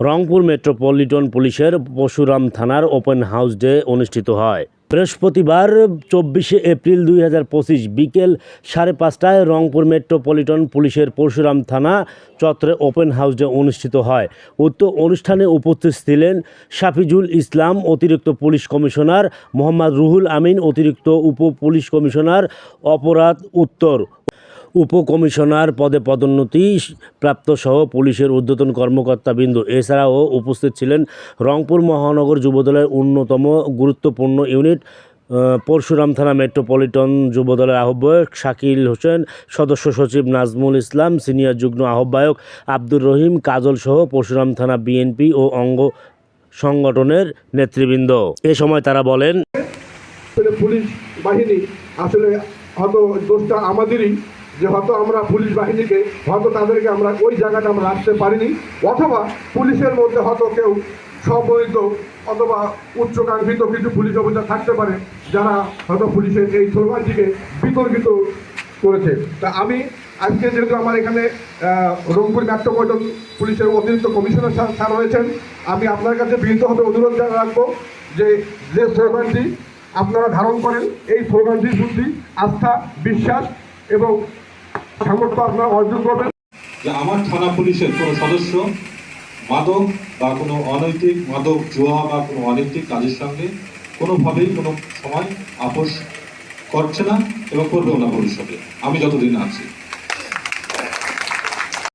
Rangpur metropolitan পুলিশের পশুরাম থানার open house day অনুষ্ঠিত হয়। বৃহস্পতিবার চব্বিশে এপ্রিল দুই হাজার পঁচিশ বিকেল সাড়ে পাঁচটায় রংপুর মেট্রোপলিটন পুলিশের পরশুরাম থানা চত্বরে ওপেন হাউস ডে অনুষ্ঠিত হয়। উক্ত অনুষ্ঠানে উপস্থিত ছিলেন শাফিজুল ইসলাম, অতিরিক্ত পুলিশ কমিশনার মোহাম্মদ রুহুল আমিন, অতিরিক্ত উপ পুলিশ কমিশনার অপরাধ উত্তর উপকমিশনার পদে পদোন্নতি প্রাপ্ত সহ পুলিশের ঊর্ধ্বতন কর্মকর্তাবৃন্দ এছাড়াও উপস্থিত ছিলেন রংপুর মহানগর যুবদলের অন্যতম গুরুত্বপূর্ণ ইউনিট পরশুরাম থানা মেট্রোপলিটন যুবদলের আহ্বায়ক শাকিল হোসেন, সদস্য সচিব নাজমুল ইসলাম, সিনিয়র যুগ্ম আহ্বায়ক আব্দুর রহিম, কাজল সহ পরশুরাম থানা বিএনপি ও অঙ্গ সংগঠনের নেতৃবৃন্দ। এ সময় তারা বলেন পুলিশ বাহিনী, আসলে হয়তো দোষটা আমাদেরই। যে হয়তো আমরা পুলিশ বাহিনীকে, হয়তো তাদেরকে আমরা ওই জায়গাটা আমরা রাখতে পারিনি, অথবা পুলিশের মধ্যে হয়তো কেউ সম্মিলিত অথবা উচ্চকাঙ্ক্ষিত কিছু পুলিশ অফিসার থাকতে পারে, যারা হয়তো পুলিশের এই স্লোগানটিকে বিতর্কিত করেছে। তা আমি আজকে যেহেতু আমার এখানে রংপুর মেট্রোপলিটন পুলিশের অতিরিক্ত কমিশনার স্যার রয়েছেন, আমি আপনার কাছে বিনীতভাবে অনুরোধ রাখব যে যে স্লোগানটি আপনারা ধারণ করেন, এই স্লোগানটি শুদ্ধি আস্থা, বিশ্বাস এবং সামর্থ্য অর্জন করবেন। যে আমার থানা পুলিশের কোনো সদস্য মাদক বা কোনো অনৈতিক মাদক, জুয়া বা কোনো অনৈতিক কাজের সঙ্গে কোনোভাবেই কোনো সময় আপোষ করছে না এবং করবেও না ভবিষ্যতে। আমি যতদিন আছি।